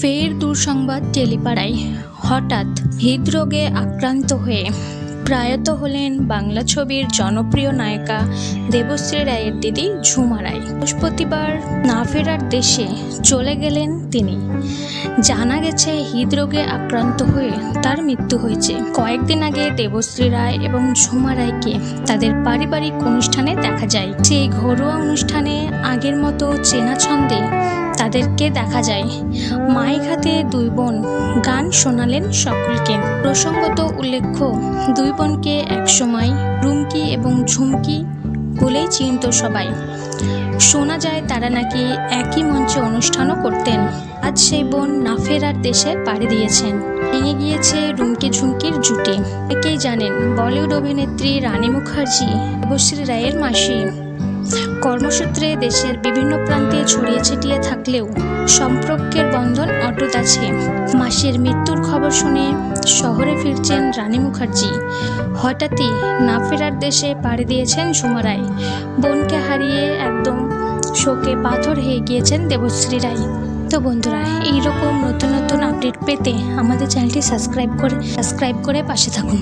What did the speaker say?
ফের দুঃসংবাদ টেলিপাড়ায়। হঠাৎ হৃদরোগে আক্রান্ত হয়ে প্রয়াত হলেন বাংলা ছবির জনপ্রিয় নায়িকা দেবশ্রী রায়ের দিদি ঝুমা রায়। বৃহস্পতিবার না ফেরার দেশে চলে গেলেন তিনি। জানা গেছে হৃদরোগে আক্রান্ত হয়ে তার মৃত্যু হয়েছে। কয়েকদিন আগে দেবশ্রী রায় এবং ঝুমা রায়কে তাদের পারিবারিক অনুষ্ঠানে দেখা যায়। সেই ঘরোয়া অনুষ্ঠানে আগের মতো চেনা ছন্দে তাদেরকে দেখা যায়। মাইক হাতে দুই বোন গান শোনালেন সকলকে। প্রসঙ্গত উল্লেখ্য, দুই বোনকে একসময় রুমকি এবং ঝুমকি বলেই চিনত সবাই। শোনা যায় তারা নাকি একই মঞ্চে অনুষ্ঠানও করতেন। আজ সেই বোন না ফেরার দেশে পাড়ি দিয়েছেন। ভেঙে গিয়েছে রুমকি ঝুমকির জুটি। একেই জানেন বলিউড অভিনেত্রী রানী মুখার্জি দেবশ্রী রায়ের মাসি। কর্মসূত্রে দেশের বিভিন্ন প্রান্তে ছড়িয়ে ছিটিয়ে থাকলেও সম্পর্কের বন্ধন অটুট আছে। মাসির মৃত্যুর খবর শুনে শহরে ফিরছেন রানী মুখার্জি। হঠাৎই না ফেরার দেশে পাড়ি দিয়েছেন ঝুমারাই বোনকে হারিয়ে একদম শোকে পাথর হয়ে গিয়েছেন দেবশ্রী রায়। তো বন্ধুরা, এইরকম নতুন নতুন আপডেট পেতে আমাদের চ্যানেলটি সাবস্ক্রাইব করে সাবস্ক্রাইব করে পাশে থাকুন।